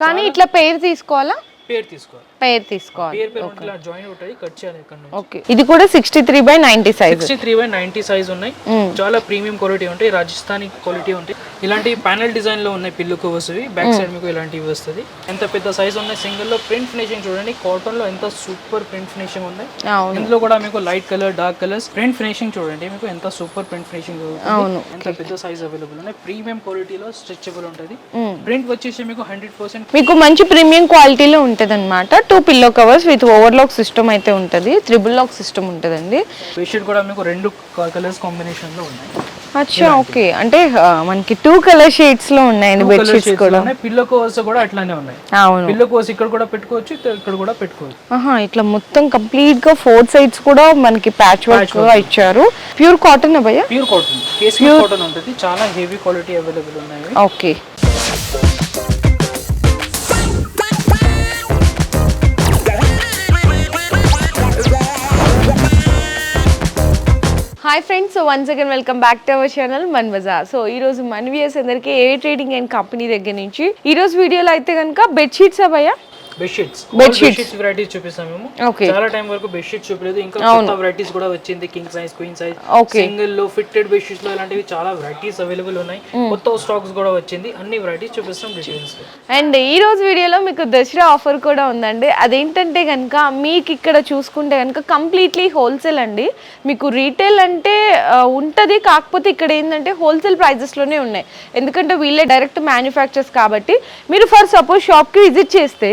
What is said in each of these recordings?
కానీ ఇట్లా పేరు తీసుకోవాలా? పేరు తీసుకోవాలి. పేరు తీసుకోవాలి. పేరు పేరు ఉంటే ఇలా జాయిన్ కట్ చేయాలి ఇక్కడ నుంచి. ఓకే. ఇది కూడా sixty three by ninety size sixty three by ninety size ఉన్నాయి చాలా ప్రీమియం క్వాలిటీ ఉంటాయి రాజస్థానీ క్వాలిటీ ఉంటాయి. ఇలాంటి ప్యానల్ డిజైన్లో ఉన్నాయి పిల్లు కవర్స్ బ్యాక్ సైడ్ మీకు ఇలాంటివి వస్తుంది. ఎంత పెద్ద సైజ్ ఉన్నాయి సింగిల్లో ప్రింట్ ఫినిషింగ్ చూడండి. కాటన్లో ఎంత సూపర్ ప్రింట్ ఫినిషింగ్ ఉన్నాయి. అవును. ఇందులో కూడా మీకు light colour dark colours print finishing చూడండి. మీకు ఎంత సూపర్ ప్రింట్ ఫినిషింగ్ అవును. ఎంత పెద్ద సైజ్ అవైలబుల్ ఉన్నాయి. ప్రీమియం క్వాలిటీలో స్ట్రెచబుల్ ఉంటుంది. ప్రింట్ వచ్చేసి మీకు హండ్రెడ్ పర్సెంట్ మీకు మంచి ప్రీమియం క్వాలిటీలో ఉంటుంది. అనమాట two pillow covers with overlock system అయితే ఉంటుంది. త్రిబుల్ లాక్ సిస్టమ్ ఉంటుందండి. బెడ్షీట్ కూడా మీకు రెండు కలర్స్ కాంబినేషన్లో ఉన్నాయి. అచ్చా ఓకే. అంటే మనకి టూ కలర్ షేడ్స్లో ఉన్నాయండి బెడ్షీట్స్ కూడా. పిల్లో కవర్స్ కూడా అట్లానే ఉన్నాయి. అవును. పిల్లో కవర్స్ ఇక్కడ కూడా పెట్టుకోవచ్చు ఇక్కడ- కూడా పెట్టుకోవచ్చు. ఆహా ఇట్లా మొత్తం కంప్లీట్గా ఫోర్ సైడ్స్ కూడా మనకి ప్యాచ్ వర్క్ ఇచ్చారు. ప్యూర్ కాటన్ భయ్య? ప్యూర్ కాటన్ కేసీ కాటన్ ఉంటుంది. చాలా హెవీ క్వాలిటీ అవైలబుల్ ఉన్నాయి. Okay hi friends so once again welcome back to our channel Mann Bazar so ఈ రోజు మన వ్యూస్ అందరికీ ఏ ట్రేడింగ్ అండ్ కంపెనీ దగ్గర నుంచి ఈ రోజు వీడియోలో అయితే కనుక బెడ్షీట్స్ అవ్వయా బెడ్షీట్స్. బెడ్షీట్స్ వెరైటీస్ చూపిస్తాం మేము. చాలా టైం వరకు బెడ్షీట్ చూపలేదు. ఇంకా కొత్త వెరైటీస్ కూడా వచ్చింది. King size queen size. సింగిల్లో fitted బెడ్షీట్స్లో ఇలాంటివి చాలా వెరైటీస్ అవైలబుల్ ఉన్నాయి. కొత్త స్టాక్స్ కూడా వచ్చింది. అన్ని వెరైటీస్ చూపిస్తాం డీటెయిల్స్ అండ్ ఈ రోజు వీడియోలో మీకు దసరా ఆఫర్ కూడా ఉందండి. అదేంటంటే కనుక మీకు ఇక్కడ చూసుకుంటే కనుక కంప్లీట్లీ హోల్సేల్ అండి. మీకు రీటైల్ అంటే ఉంటది. కాకపోతే ఇక్కడ ఏంటంటే హోల్సేల్ ప్రైజెస్లోనే ఉన్నాయి. ఎందుకంటే వీళ్ళే డైరెక్ట్ మ్యానుఫ్యాక్చర్స్ కాబట్టి మీరు ఫర్ సపోజ్ షాప్కి విజిట్ చేస్తే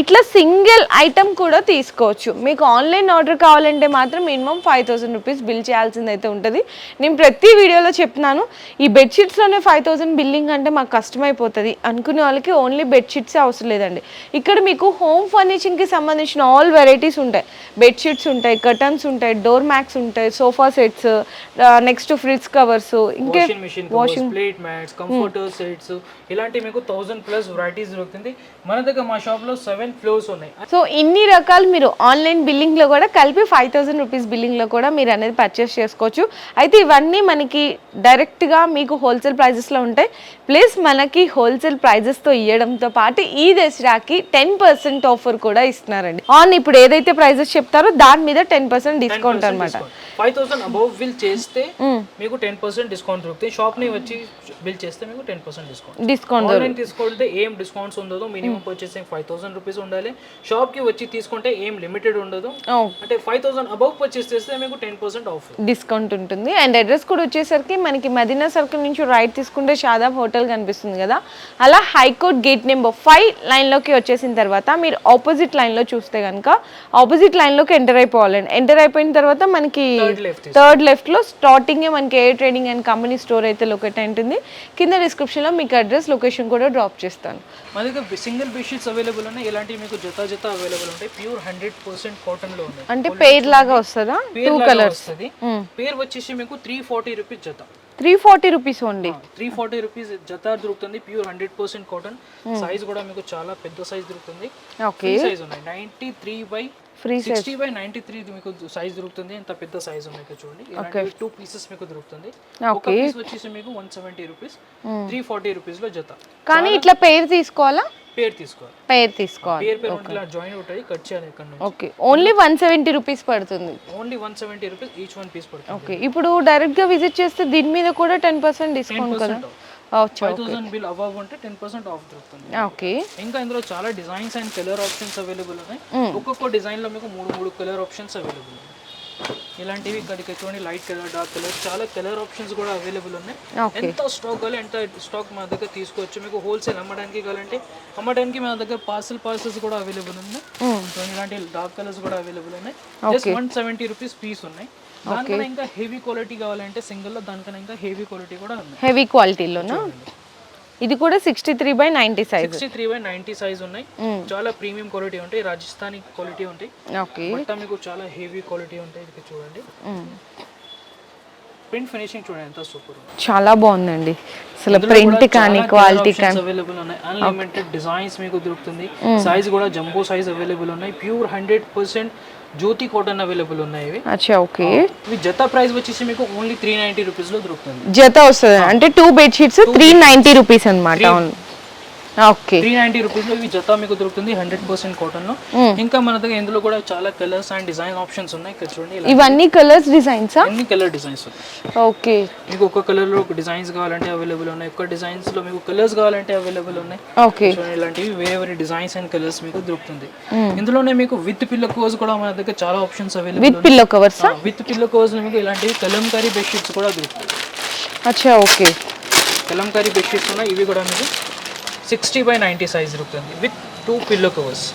ఇట్లా సింగిల్ ఐటమ్ కూడా తీసుకోవచ్చు. మీకు ఆన్లైన్ ఆర్డర్ కావాలంటే మాత్రం minimum five thousand rupees bill చేయాల్సింది అయితే ఉంటుంది. నేను ప్రతి వీడియోలో చెప్తున్నాను ఈ బెడ్షీట్స్లోనే ఫైవ్ థౌసండ్ బిల్లింగ్ అంటే మాకు కష్టమైపోతుంది. అనుకునే వాళ్ళకి ఓన్లీ బెడ్షీట్సే అవసరం లేదండి. ఇక్కడ మీకు హోమ్ ఫర్నిషింగ్కి సంబంధించిన ఆల్ వెరైటీస్ ఉంటాయి. బెడ్షీట్స్ ఉంటాయి కర్టన్స్ ఉంటాయి డోర్ మ్యాట్స్ ఉంటాయి sofa sets next fridge covers ఇంకే washing plate mats comforter sets ఇలాంటి మీకు థౌసండ్ ప్లస్ వెరైటీస్ దొరుకుతుంది. మన దగ్గర మా షాప్లో సెవెన్ ఫ్లోర్స్ ఉన్నాయి. సో ఇన్ని రకాలు మీరు ఆన్లైన్ బిల్లింగ్లో కూడా కలిపి ఫైవ్ థౌసండ్ రూపీస్ బిల్లింగ్లో కూడా మీరు అనేది పర్చేస్ చేసుకోవచ్చు. అయితే ఇవన్నీ మనకి డైరెక్ట్గా మీకు హోల్సేల్ ప్రైజెస్లో ఉంటాయి. ప్లస్ మనకి హోల్సేల్ ప్రైజెస్తో ఇవ్వడంతో పాటు ఈ దసరాకి టెన్ పర్సెంట్ ఆఫర్ కూడా ఇస్తున్నారండి. ఆన్ ఇప్పుడు ఏదైతే ప్రైజెస్ చెప్తారో దాని మీద టెన్ పర్సెంట్ డిస్కౌంట్ అనమాట ఫైవ్ థౌసండ్ అబౌవ్ బిల్ చేస్తే మీకు టెన్ పర్సెంట్ డిస్కౌంట్ దొరుకుతుంది. షాప్ని వచ్చి బిల్ చేస్తే మీకు ten percent discount. Discount online తీసుకుంటే ఏం డిస్కౌంట్స్ ఉండదు minimum purchasing five thousand rupees ఉండాలి. షాప్కి వచ్చి తీసుకుంటే ఏం లిమిటెడ్ ఉండదు. అంటే ఫైవ్ థౌసండ్ అబౌవ్ పర్చేస్ చేస్తే మీకు టెన్ పర్సెంట్ ఆఫ్ డిస్కౌంట్ ఉంటుంది. అండ్ అడ్రస్ కూడా వచ్చేసరికి మనకి మదీనా సర్కిల్ నుంచి రైట్ తీసుకుంటే షాదాబ్ హోటల్ కనిపిస్తుంది కదా. అలా హైకోర్ట్ గేట్ నెంబర్ ఫైవ్ లైన్లోకి వచ్చేసిన తర్వాత మీరు ఆపోజిట్ లైన్లో చూస్తే కనుక ఆపోజిట్ లైన్లోకి ఎంటర్ అయిపోవాలండి ఎంటర్ అయిపోయిన తర్వాత మనకి థర్డ్ లెఫ్ట్ లెఫ్ట్లో స్టార్టింగే మనకి A trading and company store అయితే లొకేట్ అయి ఉంటుంది. కింద డిస్క్రిప్షన్లో మీకు అడ్రస్ లొకేషన్ కూడా డ్రాప్ చేస్తాను. దగ్గర సింగిల్ బెడ్షీట్స్ అవైలబుల్ ఉన్నాయి. ఇలాంటివి మీకు జత జత అవైలబుల్ ఉంటాయి. ప్యూర్ హండ్రెడ్ పర్సెంట్ కాటన్లో ఉన్నాయి. అంటే పేర్ లాగా వస్తుందా? పేర్ లాగా వస్తుంది. పేర్ వచ్చేసి మీకు త్రీ ఫార్టీ రూపీస్ జత three forty rupees only three forty rupees జత దొరుకుతుంది. Pure hundred percent cotton size కూడా మీకు చాలా పెద్ద సైజ్ దొరుకుతుంది. ఓకే సైజ్ ఉన్నాయి. Ninety three by three sixty by ninety three మీకు సైజ్ దొరుకుతుంది. ఎంత పెద్ద సైజ్ ఉన్నాయి చూడండి. టూ పీసెస్ మీకు దొరుకుతుంది. ఒక పీస్ వచ్చేసి మీకు one seventy rupees three forty రూపీస్లో జత కానీ ఇట్లా పేరు తీసుకోవాలా? పేరు తీసుకోవాలి. పేరు తీసుకోవాలి. పేరు పేరు ఉంటే ఇలా జాయిన్ ఉంటుంది కట్ చేయాలి ఇక్కడ నుంచి. Okay only one seventy rupees పడుతుంది. Only one seventy rupees each one piece పడుతుంది. ఓకే ఇప్పుడు డైరెక్ట్గా విజిట్ చేస్తే దీని మీద కూడా టెన్ పర్సెంట్ డిస్కౌంట్ కదా? బిల్ అబవ్ ఉంటే టెన్ పర్సెంట్ ఆఫ్ దొరుకుతుంది. ఓకే ఇంకా ఇందులో చాలా designs and colour options available ఉన్నాయి. ఒక్కొక్క డిజైన్లో మీకు మూడు మూడు కలర్ ఆప్షన్స్ అవైలబుల్ ఉన్నాయి. ఇలాంటివి ఇక్కడికి చూడండి లైట్ కలర్ డార్క్ కలర్ చాలా కలర్ ఆప్షన్స్ కూడా అవైలబుల్ ఉన్నాయి. ఎంత స్టాక్ కావాలి ఎంత స్టాక్ మా దగ్గర తీసుకోవచ్చు మీకు హోల్సేల్ అమ్మడానికి కావాలంటే అమ్మడానికి మా దగ్గర పార్సల్ పార్సల్స్ కూడా అవైలబుల్ ఉన్నాయి. చూడండి ఇలాంటి డార్క్ కలర్స్ కూడా అవైలబుల్ ఉన్నాయి. Just one seventy rupees piece ఉన్నాయి. దానికన్నా ఇంకా హెవీ క్వాలిటీ కావాలంటే సింగిల్లో దానికన్నా ఇంకా హెవీ క్వాలిటీ కూడా ఉంది హెవీ క్వాలిటీలోనా ఇది కూడా sixty three by ninety size sixty three by ninety size ఉన్నాయి చాలా ప్రీమియం క్వాలిటీ ఉంటాయి. రాజస్థానీ క్వాలిటీ ఉంటాయి. ఓకే బట్ట మీకు చాలా హెవీ క్వాలిటీ ఉంటాయి. ఇది చూడండి. ప్రింట్ ఫినిషింగ్ చూడండి. ఎంత సూపర్ చాలా బాగుందండి. అసలు ప్రింట్ కానీ క్వాలిటీ కానీ. అవైలబుల్ ఉన్నాయి. అన్లిమిటెడ్ డిజైన్స్ మీకు దొరుకుతుంది. సైజ్ కూడా జంబో సైజ్ అవైలబుల్ ఉన్నాయి. Pure hundred percent Jyoti cotton available ఉన్నాయి ఇవి. అచ్చా ఓకే. ఇవి జత ప్రైస్ వచ్చేసి మీకు ఓన్లీ త్రీ నైన్టీ రూపీస్లో దొరుకుతుంది. జత వస్తుంది. అంటే two bedsheets three ninety rupees అనమాట అవును. ఓకే త్రీ నైన్టీ రూపీస్లో ఇవి జత మీకు దొరుకుతుంది హండ్రెడ్ పర్సెంట్ కాటన్లో. ఇంకా మన దగ్గర ఇందులో కూడా చాలా కలర్స్ అండ్ డిజైన్ ఆప్షన్స్ ఉన్నాయి. ఇక్కడ చూడండి ఇవన్నీ కలర్స్ డిజైన్సా అన్ని కలర్ డిజైన్స్ ఓకే మీకు ఒక కలర్లో ఒక డిజైన్స్ కావాలంటే అవైలబుల్ ఉన్నాయి. ఒక డిజైన్స్లో మీకు కలర్స్ కావాలంటే అవైలబుల్ ఉన్నాయి. ఓకే చూడండి ఇలాంటివి వేరే వేరే డిజైన్స్ అండ్ కలర్స్ మీకు దొరుకుతుంది. ఇందులోనే మీకు విత్ పిల్ల కోజ్ కూడా మన దగ్గర చాలా ఆప్షన్స్ అవైలబుల్ విత్ పిల్లో కవర్సా విత్ పిల్ల కోజ్ మీకు ఇలాంటివి కలంకారీ బెడ్షీట్స్ కూడా దొరుకుతాయి. అచ్చా ఓకే కలంకారీ బెడ్షీట్స్ ఉన్నాయి ఇవి కూడా మీకు సిక్స్టీ బై నైంటీ సైజ్ దొరుకుతుంది విత్ టూ పిల్లో కవర్స్.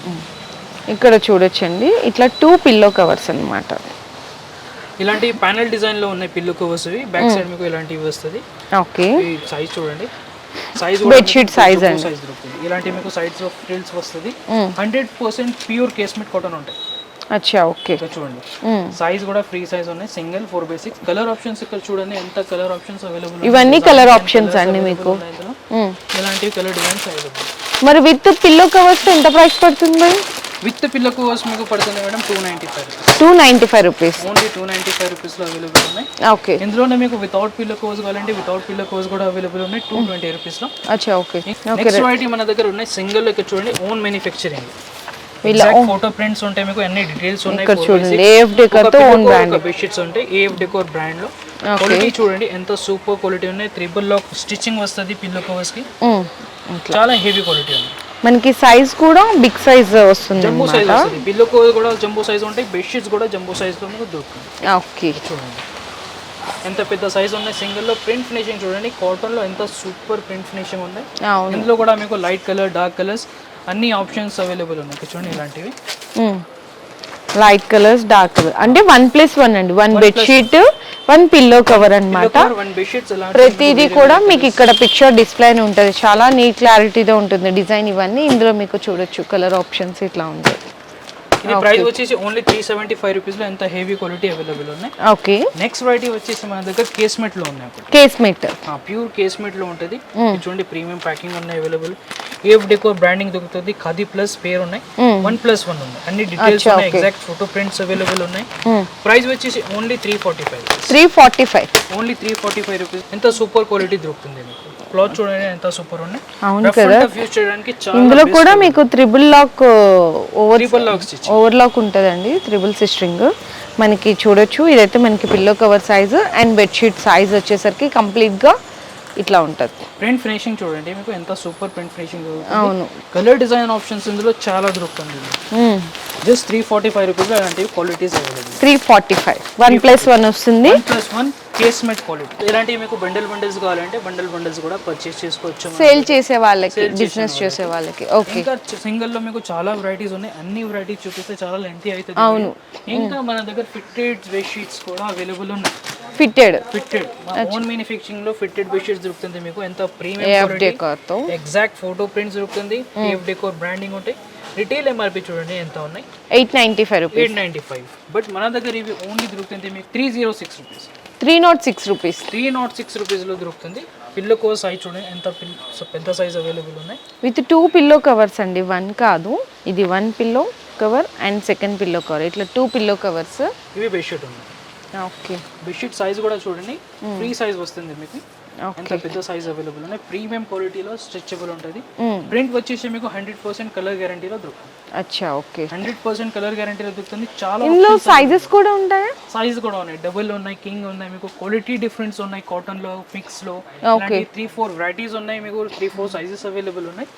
ఇక్కడ చూడొచ్చండి ఇట్లా టూ పిల్లో కవర్స్ అన్నమాట. ఇలాంటి ప్యానల్ డిజైన్లో ఉన్నాయి పిల్లో కవర్స్ ఇవి బ్యాక్ సైడ్ మీకు ఇలాంటివి వస్తుంది. ఓకే. ఈ సైజ్ చూడండి. సైజ్ Bedsheet size అండి. సైజ్ దొరుకుతుంది ఇలాంటి మీకు సైడ్స్ ఆఫ్ ఫ్రిల్స్ వస్తుంది. Hundred percent pure casement cotton ఉంటాయి. అచ్చా ఓకే. ఇక్కడ చూడండి. సైజ్ కూడా ఫ్రీ సైజ్ ఉన్నాయి. Single four by six colour options ఇక్కడ చూడండి. ఎంత కలర్ ఆప్షన్స్ అవైలబుల్ ఇవన్నీ కలర్ ఆప్షన్స్ అండి మీకు. ఇలాంటివి కలర్ డిజైన్స్ అవైలబుల్ మరి విత్ పిల్లో కవర్స్ ఎంత ప్రైస్ పడుతుంది విత్ పిల్ల కోర్స్ మీకు పడుతుంది madam two ninety five two ninety five rupees only two ninety five రూపీస్లో అవైలబుల్ ఉన్నాయి ఓకే ఇందులోనే మీకు వితౌట్ పిల్ల కోర్స్ కావాలంటే వితౌట్ పిల్ల కోర్స్ కూడా అవైలబుల్ ఉన్నాయి. టూ ట్వంటీ రూపీస్లో అచ్చా ఓకే. నెక్స్ట్ వెరైటీ మన దగ్గర ఉన్నాయి. సింగిల్ ఇక్కడ చూడండి. ఓన్ మ్యానుఫ్యాక్చరింగ్ వీళ్ళ ఫోటో ప్రింట్స్ ఉంటాయి మీకు అన్ని డీటెయిల్స్ ఉన్నాయి ఇక్కడ చూడండి. ఏఎఫ్ డెకర్తో ఓన్ బ్రాండ్ బెడ్షీట్స్ ఉంటాయి ఏఎఫ్ డెకోర్ బ్రాండ్లో. క్వాలిటీ చూడండి ఎంత సూపర్ క్వాలిటీ ఉన్నాయి. త్రిబుల్ లాక్ స్టిచ్చింగ్ వస్తుంది పిల్లో కవర్స్కి. చాలా హెవీ క్వాలిటీ ఉంది. మనకి సైజ్ కూడా బిగ్ సైజ్ వస్తుంది జంబో సైజ్ వస్తుంది. పిల్లో కవర్ కూడా జంబో సైజ్ ఉంటాయి బెడ్షీట్స్ కూడా జంబో సైజ్లో మీకు దొరుకుతుంది. ఓకే చూడండి. ఎంత పెద్ద సైజ్ ఉన్నాయి సింగిల్లో ప్రింట్ ఫినిషింగ్ చూడండి. కాటన్లో ఎంత సూపర్ ప్రింట్ ఫినిషింగ్ ఉంది. ఇందులో కూడా మీకు లైట్ కలర్ డార్క్ కలర్స్ అన్ని ఆప్షన్స్ అవైలబుల్ ఉన్నాయి. చూడండి ఇలాంటివి. లైట్ కలర్స్ డార్క్ కలర్ అంటే వన్ ప్లస్ వన్ అండి. One bedsheet one pillow cover ఎలా ప్రతిదీ కూడా మీకు ఇక్కడ పిక్చర్ డిస్ప్లే అని ఉంటుంది. చాలా నీట్ క్లారిటీతో ఉంటుంది. డిజైన్ ఇవన్నీ ఇందులో మీకు చూడొచ్చు. కలర్ ఆప్షన్స్ ఇట్లా ఉంటాయి. ఇది ప్రైస్ వచ్చేసి ఓన్లీ త్రీ సెవెంటీ ఫైవ్ రూపీస్లో ఎంత హెవీ క్వాలిటీ అవైలబుల్ ఉన్నాయి? ఓకే నెక్స్ట్ వెరైటీ వచ్చేసి మన దగ్గర కేస్మెట్లో ఉన్నాయి కేస్మెట్ ప్యూర్ కేస్మెట్లో ఉంటుంది. ఇది చూడండి ప్రీమియం ప్యాకింగ్ ఉన్నాయి అవైలబుల్ ఏఫ్ డెకో బ్రాండింగ్ దొరుకుతుంది. ఖాదీ ప్లస్ పేరు ఉన్నాయి. వన్ ప్లస్ వన్ ఉన్నాయి. అన్ని డీటెయిల్స్ ఉన్నాయి. ఎగ్జాక్ట్ ఫోటో ప్రింట్స్ అవైలబుల్ ఉన్నాయి. ప్రైస్ వచ్చేసి only three forty five three forty five only three forty five rupees ఎంత సూపర్ క్వాలిటీ దొరుకుతుంది మీకు? క్లాత్ చూడండి ఎంత సూపర్ ఉన్నాయి. అవును చాలా ఇందులో కూడా మీకు triple lock over over lock ఉంటుందండి త్రిబుల్ సిస్టరింగ్ మనకి చూడొచ్చు ఇదైతే మనకి pillow cover size and bedsheet size వచ్చేసరికి కంప్లీట్గా ఇట్లా ఉంటుంది. ప్రింట్ ఫినిషింగ్ చూడండి మీకు ఎంత సూపర్ ప్రింట్ ఫినిషింగ్ అవును. కలర్ డిజైన్ ఆప్షన్స్ ఇందులో చాలా దొరుకుతుంది just three forty five rupees అలాంటివి qualities three forty five one plus one వస్తుంది. ప్లస్ వన్ కేస్మెట్ క్వాలిటీ ఇలాంటివి మీకు బండిల్ బండిల్స్ కావాలంటే బండిల్ బండిల్స్ కూడా పర్చేస్ చేసుకోవచ్చు సేల్ చేసే వాళ్ళకి బిజినెస్ చేసే వాళ్ళకి. ఓకే ఇంకా సింగిల్లో మీకు చాలా వెరైటీస్ ఉన్నాయి. అన్ని వెరైటీస్ చూపిస్తే చాలా లెంతీ అవుతుంది. అవును. ఇంకా మన దగ్గర ఫిట్టెడ్ బెడ్షీట్స్ కూడా అవైలబుల్ ఉన్నాయి. ఫిట్టెడ్ ఫిట్టెడ్ ఓన్ మ్యానుఫ్యాక్చరింగ్లో ఫిట్టెడ్ బెడ్షీట్స్ దొరుకుతుంది మీకు. ఎంత ఏఎఫ్ ప్రీమియం డెకార్తో ఎగ్జాక్ట్ ఫోటో ప్రింట్స్ దొరుకుతుంది. ఏఫ్ డెకోర్ బ్రాండింగ్ ఉంటాయి. రిటైల్ ఎంఆర్పి చూడండి ఎంత ఉన్నాయి? Eight ninety five rupees eight ninety five but మన దగ్గర ఇవి ఓన్లీ దొరుకుతుంది మీకు three zero six rupees three not six rupees. Three not six రూపీస్లో దొరుకుతుంది. పిల్లో సైజ్ చూడండి ఎంత పెద్ద సైజ్ అవైలబుల్ ఉన్నాయి. విత్ టూ పిల్లో కవర్స్ అండి వన్ కాదు. ఇది one pillow cover and second pillow cover. ఇట్లా టూ పిల్లో కవర్స్. ఇవి బెడ్షీట్ ఉన్నాయి. ఓకే. బెడ్షీట్ సైజ్ కూడా చూడండి. ఫ్రీ సైజ్ వస్తుంది మీకు. ఎంత పెద్ద సైజ్ అవైలబుల్ ఉన్నాయి. ప్రీమియం క్వాలిటీలో స్ట్రెచబుల్ ఉంటుంది. ప్రింట్ వచ్చేసి మీకు హండ్రెడ్ పర్సెంట్ కలర్ గ్యారంటీలో దొరుకుతుంది. అచ్చా ఓకే హండ్రెడ్ పర్సెంట్ కలర్ గ్యారంటీలో దొరుకుతుంది. చాలా ఇందులో సైజెస్ కూడా ఉంటాయా? సైజ్ కూడా ఉన్నాయి. డబుల్ ఉన్నాయి కింగ్ ఉన్నాయి మీకు క్వాలిటీ డిఫరెన్స్ ఉన్నాయి కాటన్లో మిక్స్లో. త్రీ ఫోర్ వెరైటీస్ ఉన్నాయి మీకు త్రీ ఫోర్ సైజెస్ అవైలబుల్ ఉన్నాయి.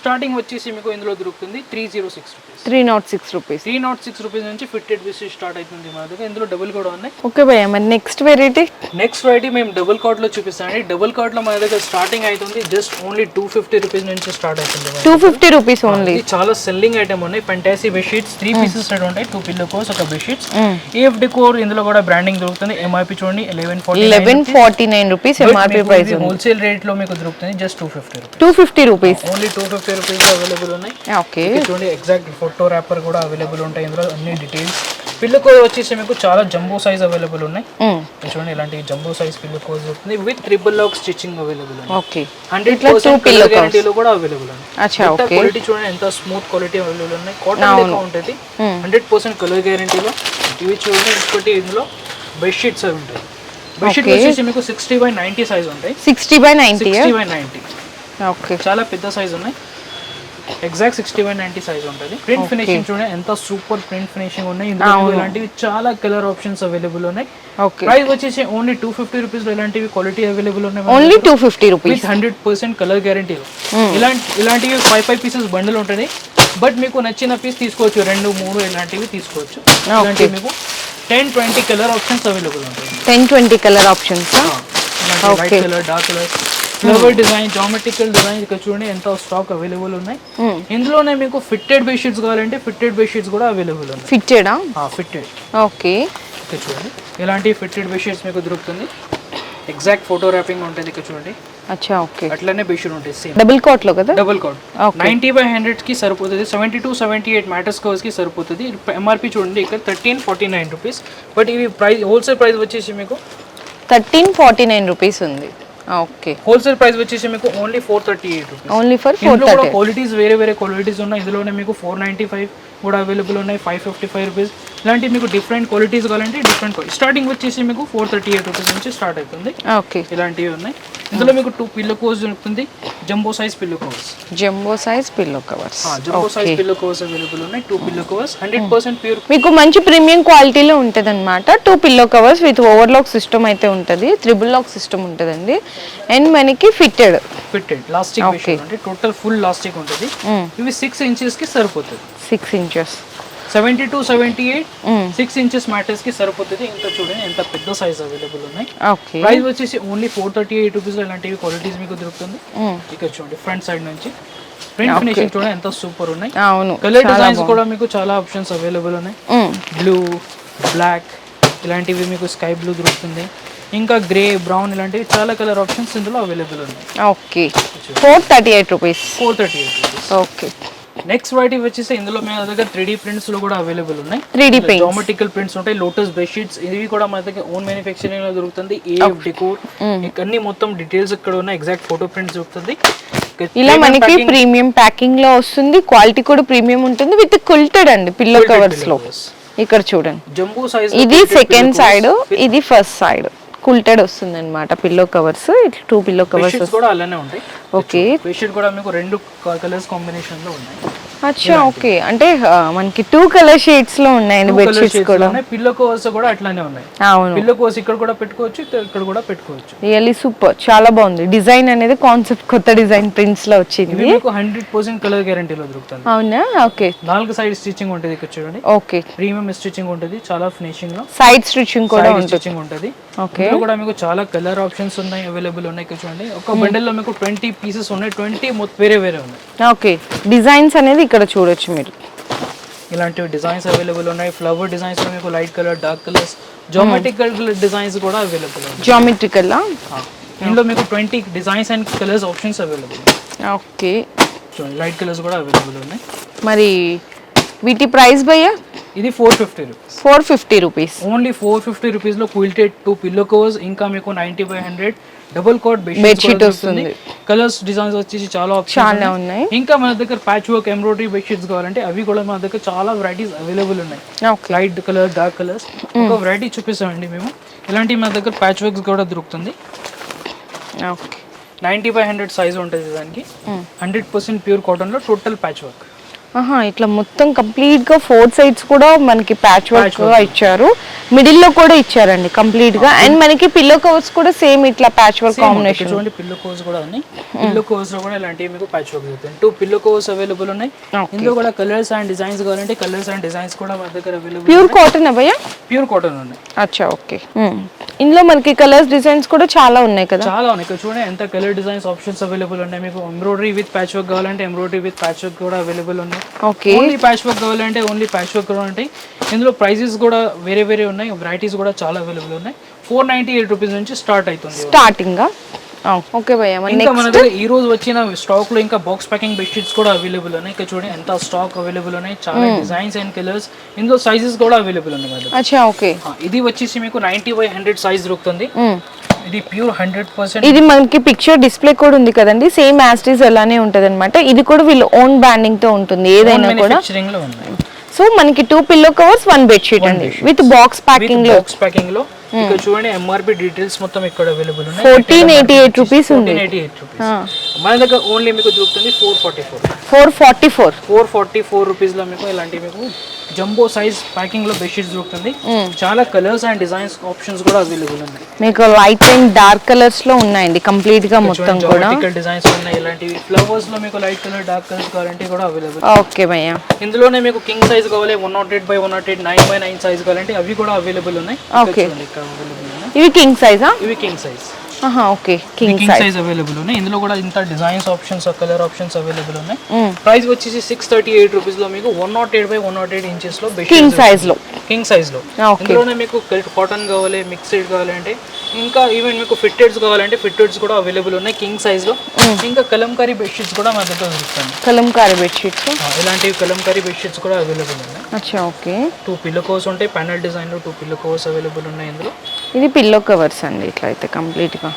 స్టార్టింగ్ వచ్చేసి మీకు ఇందులో దొరుకుతుంది three zero six rupees three not six rupees three not six rupees నుంచి ఫిఫ్టెడ్ పీస్ స్టార్ట్ అవుతుంది మన దగ్గర. ఇందులో డబుల్ కూడా ఉన్నాయి. ఓకే భయ్య మరి నెక్స్ట్ వెరైటీ నెక్స్ట్ వెరైటీ మేము డబుల్ కార్డ్లో చూపిస్తామండి డబుల్ కార్డ్లో మన దగ్గర స్టార్టింగ్ అవుతుంది just only two fifty rupees నుంచి స్టార్ట్ అవుతుంది టూ ఫిఫ్టీ రూపీస్ ఓన్లీ చాలా సెల్లింగ్ ఐటమ్ ఉన్నాయి. ఫెంటాసీ బెడ్షీట్స్ త్రీ పీసెస్ ఉంటాయి. టూ పిల్లో కోర్స్ ఒక బెడ్షీట్స్ ఏఎఫ్ డెకోర్ ఇందులో కూడా బ్రాండింగ్ దొరుకుతుంది. ఎంఆర్పి చూడండి eleven forty eleven forty nine rupees MRP price wholesale రేట్లో మీకు దొరుకుతుంది. Just two fifty rupees two fifty rupees only two fifty rupees available ఉన్నాయి. ఓకే ఇక్కడ చూడండి ఎగ్జాక్ట్ ఫోటో ర్యాపర్ కూడా అవైలబుల్ ఉంటాయి. ఇందులో అన్ని డీటెయిల్స్ పిల్లో కోడ్ వచ్చేసి మీకు చాలా జంబో సైజ్ అవైలబుల్ ఉన్నాయి. చూడండి ఇలాంటి జంబో సైజ్ పిల్లో కోడ్ దొరుకుతుంది with triple lock stitching available okay. Hundred percent cows. గ్యారంటీలో కూడా అవైలబుల్ ఓకే. క్వాలిటీ చూడండి ఎంత స్మూత్ క్వాలిటీ అవైలబుల్ ఉన్నాయి. కాటన్ ఉంటుంది. హండ్రెడ్ పర్సెంట్ కలర్ గ్యారంటీలో ఇవి చూడండి ఇంకోటి ఇందులో బెడ్షీట్స్ అవి ఉంటాయి. బెడ్షీట్ వచ్చేసి మీకు సిక్స్టీ బై నైంటీ సైజ్ ఉంటాయి. Sixty by ninety sixty by ninety okay. చాలా పెద్ద సైజ్ ఉన్నాయి. Exact sixty one ninety size ఉంటుంది ప్రింట్ ఫినిషింగ్ చూడండి ఎంత సూపర్ ప్రింట్ ఫినిషింగ్ ఉన్నాయి. ఇందులో ఇలాంటివి చాలా కలర్ ఆప్షన్స్ అవైలబుల్ ఉన్నాయి. ప్రైస్ వచ్చేసి ఓన్లీ టూ ఫిఫ్టీ రూపీస్ ఇలాంటివి క్వాలిటీ అవైలబుల్ ఉన్నాయి. Only two fifty rupees hundred percent colour guarantee ఇలాంటి ఇలాంటివి ఫైవ్ ఫైవ్ పీసెస్ బండిల్ ఉంటుంది. బట్ మీకు నచ్చిన పీస్ తీసుకోవచ్చు. రెండు మూడు ఇలాంటివి తీసుకోవచ్చు. ఇలాంటివి మీకు ten twenty colour options available ఉంటాయి. Ten twenty colour options colour dark colour flower design geometrical design ఇక్కడ చూడండి ఎంత స్టాక్ అవైలబుల్ ఉన్నాయి. ఇందులోనే మీకు ఫిట్టెడ్ బెడ్షీట్స్ కావాలంటే ఫిట్టెడ్ బెడ్షీట్స్ కూడా అవైలబుల్ ఉన్నాయి. ఫిట్టెడా ఫిట్టెడ్ ఓకే ఇక్కడ చూడండి. ఇలాంటి ఫిట్టెడ్ బెడ్షీట్స్ మీకు దొరుకుతుంది? ఎగ్జాక్ట్ ఫోటో ర్యాపింగ్ ఉంటుంది ఇక్కడ చూడండి. అచ్చా ఓకే అట్లనే బెడ్షీట్ ఉంటుంది సేమ్ డబుల్ కోట్లో కదా? డబుల్ కోట్ నైంటీ బై హండ్రెడ్కి సరిపోతుంది seventy two seventy eight mattress కవర్స్కి సరిపోతుంది. ఎంఆర్పి చూడండి ఇక్కడ thirteen forty nine rupees but ఇవి ప్రైస్ హోల్సేల్ ప్రైస్ వచ్చేసి మీకు థర్టీన్ ఫార్టీ నైన్ రూపీస్ ఉంది. ఓకే. హోల్సేల్ ప్రైస్ వచ్చేసి మీకు only four thirty eight only for four కూడా క్వాలిటీస్ వేరే వేరే క్వాలిటీస్ ఉన్నాయి. ఇందులోనే మీకు ఫోర్ నైంటీ ఫైవ్ కూడా అవైలబుల్ ఉన్నాయి. ఫైవ్ ఫిఫ్టీ ఫైవ్ రూపీస్ ఇలాంటి మీకు డిఫరెంట్ క్వాలిటీస్ కావాలంటే డిఫరెంట్ స్టార్టింగ్ వచ్చేసి మీకు ఫోర్ థర్టీ ఎయిట్ రూపీస్ నుంచి స్టార్ట్ అవుతుంది. ఓకే. ఇలాంటివి ఉన్నాయి. ఇందులో మీకు టూ పిల్లో కోర్స్ దొరుకుతుంది jumbo size pillow covers jumbo size pillow covers jumbo size pillow covers available ఉన్నాయి. Two pillow covers hundred percent pure మీకు మంచి ప్రీమియం క్వాలిటీలో ఉంటుంది అనమాట two pillow covers with overlock system అయితే ఉంటుంది. త్రిబుల్ లాక్ సిస్టమ్ ఉంటుందండి. అండ్ మనకి ఫిట్టెడ్ ఫిట్టెడ్ లాస్టిక్ అంటే టోటల్ ఫుల్ లాస్టిక్ ఉంటుంది. ఇవి సిక్స్ ఇంచెస్కి సరిపోతుంది six inches seventy to seventy eight six inches మ్యాటర్స్కి సరిపోతుంది. ఇంత చూడండి ఎంత పెద్ద సైజ్ అవైలబుల్ ఉన్నాయి. ప్రైస్ వచ్చేసి only four thirty eight rupees ఇలాంటివి క్వాలిటీస్ మీకు దొరుకుతుంది. ఇక్కడ చూడండి ఫ్రంట్ సైడ్ నుంచి. ప్రింట్ ఫినిషింగ్ చూడండి ఎంత సూపర్ ఉన్నాయి. అవును కలర్ డిజైన్స్ కూడా మీకు చాలా ఆప్షన్స్ అవైలబుల్ ఉన్నాయి. బ్లూ బ్లాక్ ఇలాంటివి మీకు స్కై బ్లూ దొరుకుతుంది. ఇంకా గ్రే బ్రౌన్ ఇలాంటివి చాలా కలర్ ఆప్షన్స్ ఇందులో అవైలబుల్ ఉన్నాయి. Okay. Four thirty eight rupees four thirty eight okay. Next variety వచ్చేసి ఇందులో మన దగ్గర త్రీ డీ ప్రింట్స్లో కూడా అవైలబుల్ ఉన్నాయి. Three D paint geometrical prints ఉంటాయి లోటస్ బెడ్షీట్స్ ఇవి కూడా మన దగ్గర ఓన్ మ్యానుఫ్యాక్చరింగ్లో దొరుకుతుంది. ఏఎఫ్ డెకోర్ అన్ని మొత్తం డీటెయిల్స్ ఇక్కడ ఉన్నాయి. ఎగ్జాక్ట్ ఫోటో ప్రింట్స్ దొరుకుతుంది. ఇలా మనకి ప్రీమియం ప్యాకింగ్లో వస్తుంది. క్వాలిటీ కూడా ప్రీమియం ఉంటుంది విత్ కుల్టెడ్ అండి పిల్లో కవర్స్లో. ఇక్కడ చూడండి. జంబూ సైజ్ ఇది సెకండ్ సైడ్ ఇది ఫస్ట్ సైడ్ కుల్టెడ్ వస్తుంది అనమాట పిల్లో కవర్స్ ఇట్లా టూ పిల్లో కవర్స్ కూడా అలానే ఉంటాయి. ఓకే బెడ్షీట్ కూడా మీకు రెండు కలర్స్ కాంబినేషన్లో ఉన్నాయి. అచ్చా ఓకే. అంటే మనకి టూ కలర్ షేడ్స్లో ఉన్నాయండి బెడ్షీట్స్ కూడా. పిల్లో కవర్స్ కూడా అట్లానే ఉన్నాయి. అవును. పిల్లో కవర్స్ ఇక్కడ కూడా పెట్టుకోవచ్చు ఇక్కడ- కూడా పెట్టుకోవచ్చు. రియల్లీ సూపర్ చాలా బాగుంది. డిజైన్ అనేది కాన్సెప్ట్ కొత్త డిజైన్ ప్రింట్స్లో వచ్చింది. మీకు హండ్రెడ్ పర్సెంట్ కలర్ గ్యారంటీలో దొరుకుతుంది. అవునా? ఓకే. నాలుగు సైడ్ స్టిచ్చింగ్ ఉంటుంది ఇక్కడ చూడండి. ఓకే. ప్రీమియం స్టిచ్చింగ్ ఉంటుంది. చాలా ఫినిషింగ్లో. సైడ్ స్టిచ్చింగ్ కూడా ఉంటుంది. స్టిచ్చింగ్ ఉంటుంది. ఓకే. కూడా మీకు చాలా కలర్ ఆప్షన్స్ ఉన్నాయి అవైలబుల్ ఉన్నాయి ఇక్కడ చూడండి. ఒక బండిల్లో మీకు ట్వంటీ పీసెస్ ఉన్నాయి. ట్వంటీ వేరే వేరే ఉన్నాయి. ఓకే. డిజైన్స్ అనేది ఇక్కడ చూడొచ్చు మీరు. ఇలాంటివి డిజైన్స్ అవైలబుల్ ఉన్నాయి. ఫ్లవర్ డిజైన్స్లో మీకు light colour dark colours geometrical designs కూడా అవైలబుల్ ఉన్నాయి. జామెట్రికల్ ఇందులో మీకు twenty designs and colours options available okay. Light colours కూడా అవైలబుల్ ఉన్నాయి. మరి వీటి ప్రైస్ భయ్యా? ఇది four fifty rupees four fifty rupees. Only four fifty రూపీస్లో క్విల్టెడ్ టూ పిల్లో కవర్స్ ఇంకా మీకు ninety by hundred double coat bedsheet వస్తుంది. కలర్స్ డిజైన్స్ వచ్చేసి చాలా చాలా ఉన్నాయి. ఇంకా మన దగ్గర ప్యాచ్ వర్క్ ఎంబ్రాయిడరీ బెడ్షీట్స్ కావాలంటే అవి కూడా మన దగ్గర చాలా వెరైటీస్ అవైలబుల్ ఉన్నాయి. లైట్ కలర్ డార్క్ కలర్స్ ఒక వెరైటీ చూపిస్తామండి మేము. ఇలాంటి మన దగ్గర ప్యాచ్ వర్క్స్ కూడా దొరుకుతుంది. Okay ninety by hundred size ఉంటుంది దానికి. హండ్రెడ్ పర్సెంట్ ప్యూర్ కాటన్లో టోటల్ ప్యాచ్ వర్క్ ఆహా ఇట్లా మొత్తం కంప్లీట్గా ఫోర్ సైడ్స్ కూడా మనకి ప్యాచ్ వర్క్గా ఇచ్చారు. మిడిల్లో కూడా ఇచ్చారండి కంప్లీట్గా. అండ్ మనకి పిల్లో కవర్స్ కూడా సేమ్ ఇట్లా ప్యాచ్ వర్క్ కాంబినేషన్ చూడండి పిల్లో కోర్స్ కూడా ఉన్నాయి పిల్లో కోర్స్లో కూడా ఇలాంటివి మీకు ప్యాచ్ వర్క్ దొరుకుతాయి టూ పిల్లో కోర్స్ అవైలబుల్ ఉన్నాయి ఇందులో కూడా కలర్స్ అండ్ డిజైన్స్ కావాలంటే కలర్స్ అండ్ డిజైన్స్ కూడా మన దగ్గర అవైలబుల్ ప్యూర్ కాటన్ భయ్యా? ప్యూర్ కాటన్ ఉన్నాయి. అచ్చా ఓకే ఇందులో మనకి కలర్స్ డిజైన్స్ కూడా చాలా ఉన్నాయి కదా? చాలా ఉన్నాయి. చూడండి ఎంత కలర్ డిజైన్స్ ఆప్షన్స్ అవైలబుల్ ఉన్నాయి. మీకు ఎంబ్రాయిడరీ విత్ ప్యాచ్ వర్క్ కావాలంటే ఎంబ్రాయిడరీ విత్ ప్యాచ్ వర్క్ కూడా అవైలబుల్ ఉన్నాయి. ఓకే ఓన్లీ ప్యాచ్ వర్క్ కావాలంటే ఓన్లీ ప్యాచ్ వర్క్ కూడా ఉంటాయి ఇందులో ప్రైజెస్ కూడా వేరే వేరే ఉన్నాయి వెరైటీస్ కూడా చాలా అవైలబుల్ ఉన్నాయి. ఫోర్ నైన్టీ ఎయిట్ రూపీస్ నుంచి స్టార్ట్ అవుతుంది. స్టార్టింగ్ ఓకే భయ్యా ఇంకా మన దగ్గర ఈ రోజు వచ్చిన స్టాక్లో ఇంకా బాక్స్ ప్యాకింగ్ బెడ్షీట్స్ కూడా అవైలబుల్ ఉన్నాయి. ఇక్కడ చూడండి ఎంత స్టాక్ అవైలబుల్ ఉన్నాయి. చాలా డిజైన్స్ అండ్ కలర్స్ ఇందులో సైజెస్ కూడా అవైలబుల్ ఉన్నాయి. అచ్చా ఓకే ఇది వచ్చేసి మీకు నైన్టీ బై హండ్రెడ్ సైజ్ దొరుకుతుంది. ఇది ప్యూర్ హండ్రెడ్ పర్సెంట్ ఇది మనకి పిక్చర్ డిస్ప్లే కూడా ఉంది కదండి. సేమ్ యాస్టీస్ అలానే ఉంటది అనమాట ఇది కూడా వీళ్ళు ఓన్ బ్రాండింగ్తో ఉంటుంది. ఏదైనా కూడా. సో మనకి two pillow covers one bedsheet అండి. విత్ బాక్స్ ప్యాకింగ్లో. బాక్స్ ప్యాకింగ్లో. ఇక్కడ చూడండి ఎంఆర్పి డీటెయిల్స్ మొత్తం ఇక్కడ అవైలబుల్ ఉన్నాయి. ఫోర్టీన్ ఎయిటీ ఎయిట్ రూపీస్ ఉంది. ఎయిటీ ఎయిట్ రూపీస్ మన దగ్గర ఓన్లీ మీకు దొరుకుతుంది four forty four four forty four four forty four రూపీస్లో మీకు ఇలాంటి మీకు జంబో సైజ్ ప్యాకింగ్లో బెడ్షీట్స్ దొరుకుతుంది. చాలా కలర్స్ అండ్ డిజైన్స్ ఆప్షన్స్ కూడా అవైలబుల్ ఉన్నాయి మీకు లైట్ అండ్ డార్క్ కలర్స్లో ఉన్నాయండి కంప్లీట్గా మొత్తం కూడా. డిజైన్స్ ఉన్నాయి ఇలాంటివి. ఫ్లవర్స్లో మీకు లైట్ కలర్ డార్క్ కలర్స్ కావాలంటే కూడా అవైలబుల్ ఓకే భయ్య. ఇందులోనే మీకు కింగ్ సైజ్ కావాలి one nought eight by one nought eight nine by nine size కావాలంటే అవి కూడా అవైలబుల్ ఉన్నాయి. ఇక్కడ ఇవి కింగ్ సైజా? ఇవి king size. Okay. King king size available ఉన్నాయి. ఇందులో కూడా ఇంత designs options colour options available ఉన్నాయి. ప్రైస్ వచ్చేసి సిక్స్ థర్టీ ఎయిట్ రూపీస్లో మీకు one nought eight by one nought eight ఇంచెస్లో king సైజ్లో. కింగ్ సైజ్లో. ఇందులోనే మీకు కాటన్ కావాలి మిక్స్డ్ కావాలంటే ఇంకా ఈవెన్ మీకు ఫిట్టెడ్స్ కావాలంటే ఫిట్టెడ్స్ కూడా అవైలబుల్ ఉన్నాయి కింగ్ సైజ్లో. ఇంకా కలంకారీ బెడ్షీట్స్ కూడా మా దగ్గర దొరుకుతాయి. కలంకారీ బెడ్షీట్స్ ఆ, ఇలాంటివి కలంకారీ బెడ్షీట్స్ కూడా అవైలబుల్ ఉన్నాయి. అచ్చా ఓకే. టూ పిల్లో కోర్స్ ఉంటాయి ప్యానల్ డిజైన్లో టూ పిల్లో కోర్స్ అవైలబుల్ ఉన్నాయి ఇందులో. ఇది పిల్లో కవర్స్ అండి ఇట్లా అయితే కంప్లీట్గా.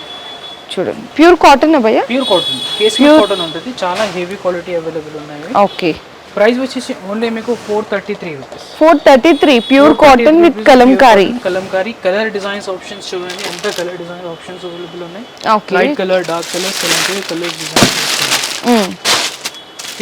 చూడండి. ప్యూర్ కాటన్ భయ్య? ప్యూర్ కాటన్ కేసీఆర్ కాటన్ ఉంటుంది. చాలా హెవీ క్వాలిటీ అవైలబుల్ ఉన్నాయి. ఓకే ప్రైస్ వచ్చేసి ఓన్లీ మీకు four thirty three rupees four thirty three pure cotton with kalamkari kalamkari colour designs options చూడండి. ఎంత కలర్ డిజైన్ ఆప్షన్స్ అవైలబుల్ ఉన్నాయి? లైట్ కలర్ డార్క్ కలర్స్ ఇలాంటివి కలర్ డిజైన్స్.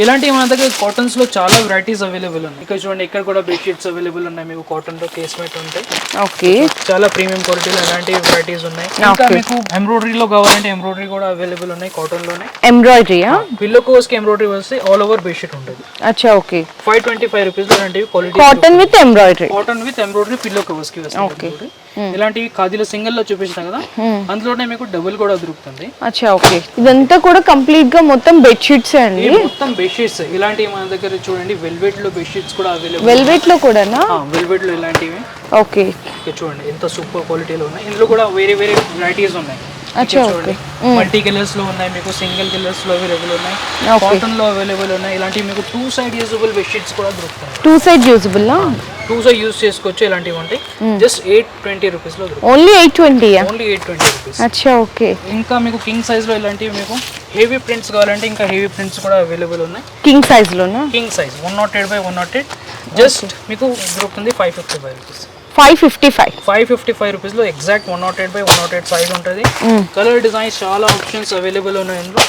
ఇలాంటివి మన దగ్గర కాటన్స్లో చాలా వెరైటీస్ అవైలబుల్ ఉన్నాయి. ఇక్కడ చూడండి ఇక్కడ కూడా బెడ్షీట్స్ అవైలబుల్ ఉన్నాయి. మీకు కాటన్లో కేస్మేట్ ఉంటాయి ఓకే. చాలా ప్రీమియం క్వాలిటీలో ఇలాంటి వెరైటీస్ ఉన్నాయి. ఇంకా మీకు ఎంబ్రాయిడరీ లో కావాలంటే ఎంబ్రాయిడరీ కూడా అవైలబుల్ ఉన్నాయి కాటన్లోనే ఎంబ్రాయిడరీయా పిల్లో కోర్స్కి ఎంబ్రాయిడరీ వస్తే ఆల్ ఓవర్ బెడ్షీట్ ఉంటుంది. అచ్చా okay. Five twenty five rupees ఇలాంటివి quality cotton with embroidery cotton with embroidery pillow కవర్స్కి వస్తాయి embroidery. ఇలాంటివి ఖాదీలో సింగిల్లో చూపించిన కదా అందులోనే మీకు డబుల్ కూడా దొరుకుతుంది. అచ్చా ఓకే. ఇదంతా కూడా కంప్లీట్గా మొత్తం బెడ్షీట్స్ అండి? మొత్తం బెడ్షీట్స్. ఇలాంటివి మన దగ్గర చూడండి వెల్వెట్లో బెడ్షీట్స్ కూడా అవైలబుల్ వెల్వెట్లో కూడానా? వెల్వెట్లో ఇలాంటివి. ఓకే. చూడండి ఎంత సూపర్ క్వాలిటీలో ఉన్నాయి. ఇందులో కూడా వేరే వేరే వెరైటీస్ ఉన్నాయి. చూడండి. మల్టీ కలర్స్లో ఉన్నాయి మీకు సింగిల్ కలర్స్లో అవైలబుల్ ఉన్నాయి. కాటన్లో అవైలబుల్ ఉన్నాయి. ఇలాంటివి మీకు టూ సైడ్ యూజబుల్ బెడ్షీట్స్ కూడా దొరుకుతాయి. Two side usable two side use చేసుకోవచ్చు ఇలాంటివి ఉంటాయి. జస్ట్ ఎయిట్ ట్వంటీ రూపీస్లో దొరుకుతాయి. ఓన్లీ ఎయిట్ ట్వంటీయా ఓన్లీ ఎయిట్ ట్వంటీ రూపీస్ అచ్చా ఓకే. ఇంకా మీకు కింగ్ సైజ్లో ఇలాంటివి మీకు హెవీ ప్రింట్స్ కావాలంటే ఇంకా హెవీ ప్రింట్స్ కూడా అవైలబుల్ ఉన్నాయి. కింగ్ సైజ్ లోనా? King size one nought eight by one nought eight just మీకు దొరుకుతుంది five fifty five rupees five fifty five. Five fifty five రూపీస్లో exact one nought eight by one nought eight size ఉంటుంది. Colour designs చాలా options available ఉన్నాయి ఇందులో.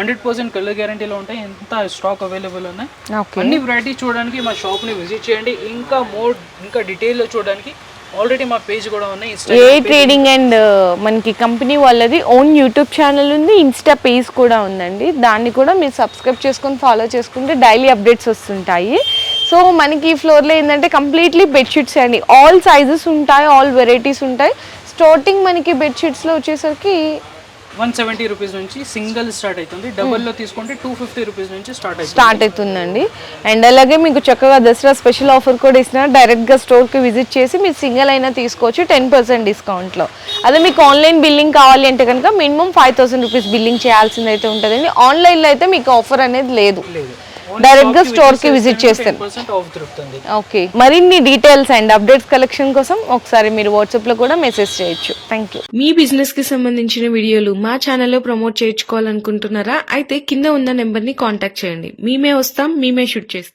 Hundred percent colour గ్యారంటీలో ఉంటాయి. ఎంత stock available ఉన్నాయి. అన్ని వెరైటీస్ చూడడానికి మా షాప్ని విజిట్ చేయండి. ఇంకా మోర్ ఇంకా డీటెయిల్లో చూడడానికి ఆల్రెడీ మా పేజ్ కూడా ఉన్నాయి. ఏ ట్రేడింగ్ అండ్ మనకి కంపెనీ వాళ్ళది ఓన్ యూట్యూబ్ ఛానల్ ఉంది. ఇన్స్టా పేజ్ కూడా ఉందండి. దాన్ని కూడా మీరు సబ్స్క్రైబ్ చేసుకొని ఫాలో చేసుకుంటే డైలీ అప్డేట్స్ వస్తుంటాయి. సో మనకి ఈ ఫ్లోర్లో ఏంటంటే కంప్లీట్లీ బెడ్షీట్స్ అండి. ఆల్ సైజెస్ ఉంటాయి ఆల్ వెరైటీస్ ఉంటాయి. స్టార్టింగ్ మనకి బెడ్షీట్స్లో వచ్చేసరికి వన్ సెవెంటీ రూపీస్ నుంచి సింగిల్ స్టార్ట్ అవుతుంది. డబుల్లో తీసుకుంటే టూ ఫిఫ్టీ రూపీస్ నుంచి స్టార్ట్ అవుతుంది. స్టార్ట్ అవుతుందండి. అండ్ అలాగే మీకు చక్కగా దసరా స్పెషల్ ఆఫర్ కూడా ఇస్తున్నారు డైరెక్ట్గా స్టోర్కి విజిట్ చేసి మీరు సింగిల్ అయినా తీసుకోవచ్చు టెన్ పర్సెంట్ డిస్కౌంట్లో అదే మీకు ఆన్లైన్ బిల్లింగ్ కావాలి అంటే కనుక minimum five thousand rupees billing చేయాల్సింది అయితే ఉంటుందండి ఆన్లైన్లో అయితే మీకు ఆఫర్ అనేది లేదు. లేదు. Direct గా store కి ఆఫ్ దొరుకుతుంది. ఓకే మరిన్ని డీటెయిల్స్ అండ్ అప్డేట్స్ కలెక్షన్ కోసం ఒకసారి మీరు వాట్సాప్లో కూడా మెసేజ్ చేయొచ్చు. థ్యాంక్ యూ మీ బిజినెస్కి సంబంధించిన వీడియోలు మా ఛానల్లో ప్రమోట్ చేయించుకోవాలనుకుంటున్నారా? అయితే కింద ఉన్న నెంబర్ని కాంటాక్ట్ చేయండి. మేమే వస్తాం మేమే షూట్ చేస్తాం.